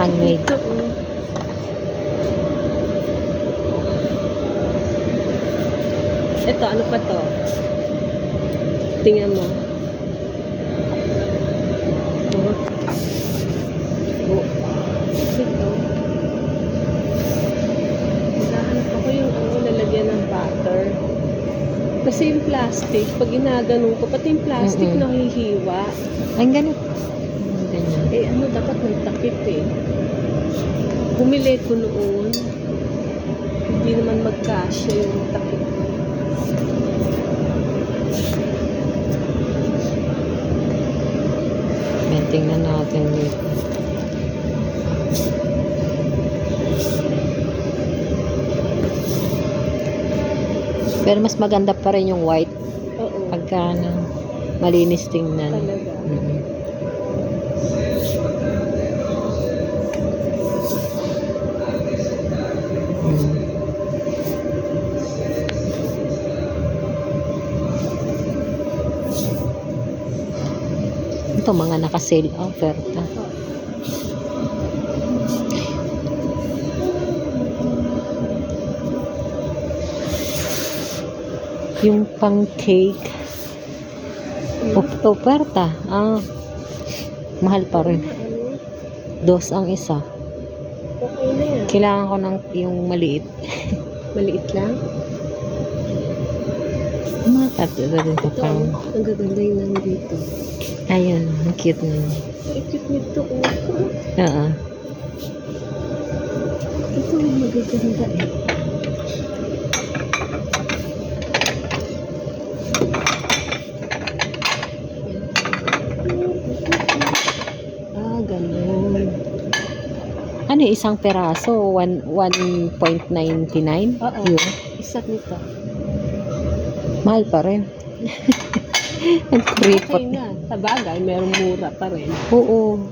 Handmade. Ito, ano pa to? Tingnan mo. Oh. Oh. Ito. Ako yung ano, lalagyan ng butter. Kasi yung plastic, pag ginaganon ko, pati yung plastic Mm-mm. nahihiwa. Ay, ganun. Eh, ano, dapat may takip eh. Bumili ko noon. Hindi naman magkasya yung takip. Yan, tingnan natin dito. Pero mas maganda pa rin yung white Oo, pagka ano, malinis tingnan. talaga. Ito mga naka-sale oferta. Yung pang cake oferta. Ah. Mahal pa rin. Dos ang isa. Kailangan ko ng yung maliit. Maliit lang. Mga katulad Ito, parang. oh, ang gaganda yung nandito. Ayun, ang cute na. Ang cute nito, oh. Oo. Ito ang magaganda eh. Ah, ganun. Ano yung isang peraso? One- 1.99? Oo. Yun. Isa nito. Mahal pa rin. ang kuripot. Okay na. Sa bagay, merong mura pa rin. Oo.